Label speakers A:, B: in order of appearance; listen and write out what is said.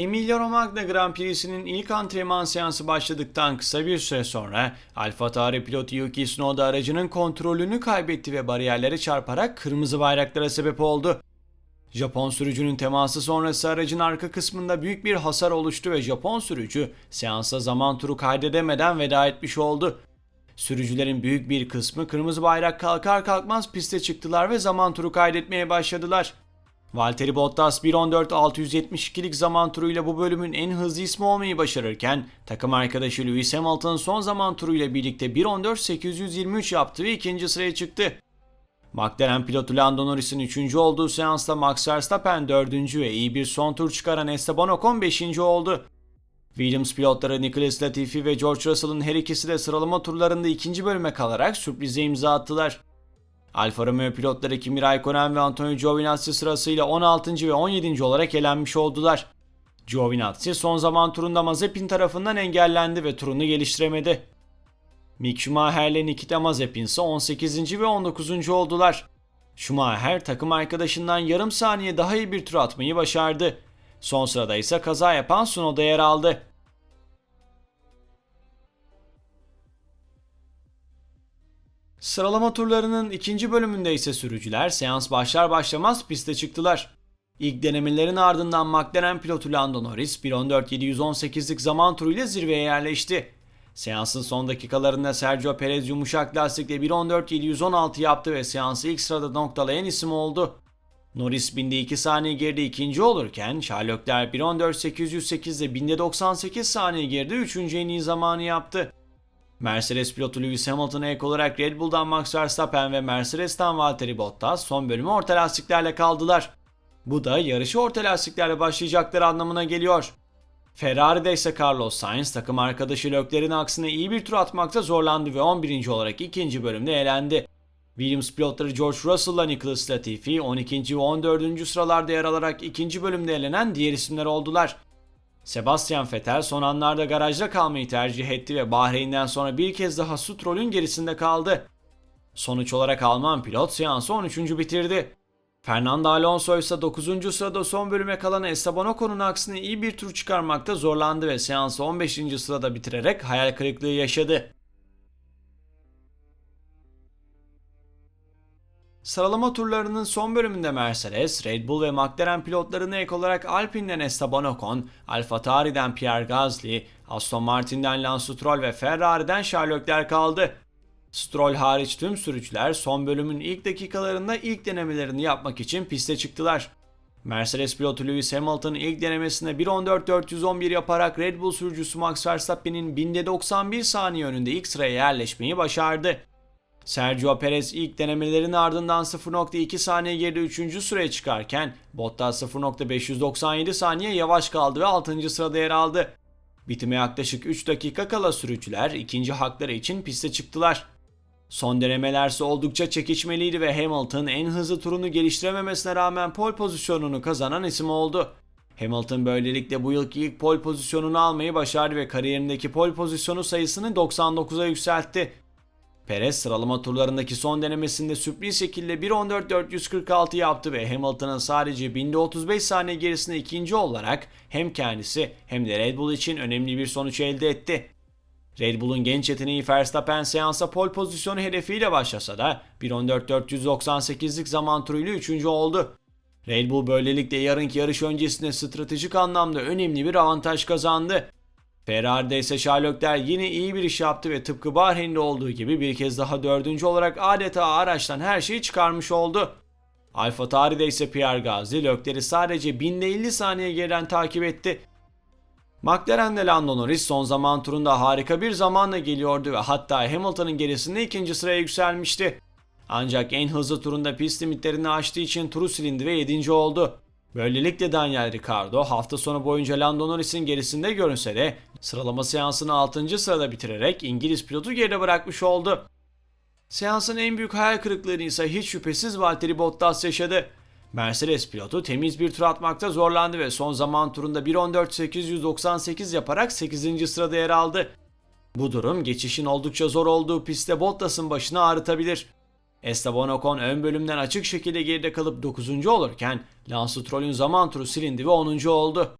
A: Emilia Romagna Grand Prix'sinin ilk antrenman seansı başladıktan kısa bir süre sonra AlphaTauri pilotu Yuki Tsunoda aracının kontrolünü kaybetti ve bariyerlere çarparak kırmızı bayraklara sebep oldu. Japon sürücünün teması sonrası aracın arka kısmında büyük bir hasar oluştu ve Japon sürücü seansa zaman turu kaydedemeden veda etmiş oldu. Sürücülerin büyük bir kısmı kırmızı bayrak kalkar kalkmaz piste çıktılar ve zaman turu kaydetmeye başladılar. Valtteri Bottas 1.14.672'lik zaman turuyla bu bölümün en hızlı ismi olmayı başarırken takım arkadaşı Lewis Hamilton son zaman turuyla birlikte 1.14.823 yaptı ve ikinci sıraya çıktı. McLaren pilotu Lando Norris'in 3. olduğu seansta Max Verstappen 4. ve iyi bir son tur çıkaran Esteban Ocon 5. oldu. Williams pilotları Nicholas Latifi ve George Russell'ın her ikisi de sıralama turlarında ikinci bölüme kalarak sürprize imza attılar. Alfa Romeo pilotları Kimi Raikkonen ve Antonio Giovinazzi sırasıyla 16. ve 17. olarak elenmiş oldular. Giovinazzi son zaman turunda Mazepin tarafından engellendi ve turunu geliştiremedi. Mick Schumacher ile Nikita Mazepin ise 18. ve 19. oldular. Schumacher takım arkadaşından yarım saniye daha iyi bir tur atmayı başardı. Son sırada ise kaza yapan Tsunoda yer aldı. Sıralama turlarının ikinci bölümünde ise sürücüler seans başlar başlamaz piste çıktılar. İlk denemelerin ardından McLaren pilotu Lando Norris 1.14.718'lik zaman turuyla zirveye yerleşti. Seansın son dakikalarında Sergio Perez yumuşak lastikle 1.14.716 yaptı ve seansı ilk sırada noktalayan isim oldu. Norris binde 2 saniye geride ikinci olurken Leclerc 1.14.808 ile binde 98 saniye geride üçüncü en iyi zamanı yaptı. Mercedes pilotu Lewis Hamilton'a ek olarak Red Bull'dan Max Verstappen ve Mercedes'ten Valtteri Bottas son bölümü orta lastiklerle kaldılar. Bu da yarışı orta lastiklerle başlayacakları anlamına geliyor. Ferrari'de ise Carlos Sainz takım arkadaşı Leclerc'in aksine iyi bir tur atmakta zorlandı ve 11. olarak ikinci bölümde eğlendi. Williams pilotları George Russell ile Nicholas Latifi 12. ve 14. sıralarda yer alarak ikinci bölümde elenen diğer isimler oldular. Sebastian Vettel son anlarda garajda kalmayı tercih etti ve Bahreyn'den sonra bir kez daha Stroll'ün gerisinde kaldı. Sonuç olarak Alman pilot seansı 13. bitirdi. Fernando Alonso ise 9. sırada son bölüme kalan Esteban Ocon'un aksine iyi bir tur çıkarmakta zorlandı ve seansı 15. sırada bitirerek hayal kırıklığı yaşadı. Sıralama turlarının son bölümünde Mercedes, Red Bull ve McLaren pilotlarına ek olarak Alpine'den Esteban Ocon, AlphaTauri'den Pierre Gasly, Aston Martin'den Lance Stroll ve Ferrari'den Charles Leclerc kaldı. Stroll hariç tüm sürücüler son bölümün ilk dakikalarında ilk denemelerini yapmak için piste çıktılar. Mercedes pilotu Lewis Hamilton ilk denemesinde 1.14.411 yaparak Red Bull sürücüsü Max Verstappen'in binde 91 saniye önünde ilk sıraya yerleşmeyi başardı. Sergio Perez ilk denemelerin ardından 0.2 saniye geride 3. sıraya çıkarken Bottas 0.597 saniye yavaş kaldı ve 6. sırada yer aldı. Bitime yaklaşık 3 dakika kala sürücüler ikinci hakları için piste çıktılar. Son denemelerse oldukça çekişmeliydi ve Hamilton en hızlı turunu geliştirememesine rağmen pole pozisyonunu kazanan isim oldu. Hamilton böylelikle bu yılki ilk pole pozisyonunu almayı başardı ve kariyerindeki pole pozisyonu sayısını 99'a yükseltti. Perez sıralama turlarındaki son denemesinde sürpriz şekilde 1.14.446 yaptı ve Hamilton'ın sadece binde 35 saniye gerisinde ikinci olarak hem kendisi hem de Red Bull için önemli bir sonuç elde etti. Red Bull'un genç yeteneği Verstappen seansa pole pozisyonu hedefiyle başlasa da 1.14.498'lik zaman turuyla 3. oldu. Red Bull böylelikle yarınki yarış öncesinde stratejik anlamda önemli bir avantaj kazandı. Ferrari'de ise Charles Leclerc yine iyi bir iş yaptı ve tıpkı Bahreyn'de olduğu gibi bir kez daha dördüncü olarak adeta araçtan her şeyi çıkarmış oldu. Alfa Tauri'de ise Pierre Gasly Leclerc'i sadece 1050 saniye geriden takip etti. McLaren'de Lando Norris son zaman turunda harika bir zamanla geliyordu ve hatta Hamilton'ın gerisinde ikinci sıraya yükselmişti. Ancak en hızlı turunda pist limitlerini aştığı için turu silindi ve 7. oldu. Böylelikle Daniel Ricciardo hafta sonu boyunca Lando Norris'in gerisinde görünse de sıralama seansını 6. sırada bitirerek İngiliz pilotu geride bırakmış oldu. Seansın en büyük hayal kırıklığını ise hiç şüphesiz Valtteri Bottas yaşadı. Mercedes pilotu temiz bir tur atmakta zorlandı ve son zaman turunda 1.14.898 yaparak 8. sırada yer aldı. Bu durum geçişin oldukça zor olduğu pistte Bottas'ın başını ağrıtabilir. Esteban Ocon ön bölümden açık şekilde geride kalıp 9. olurken Lance Stroll'ün zaman turu silindi ve 10. oldu.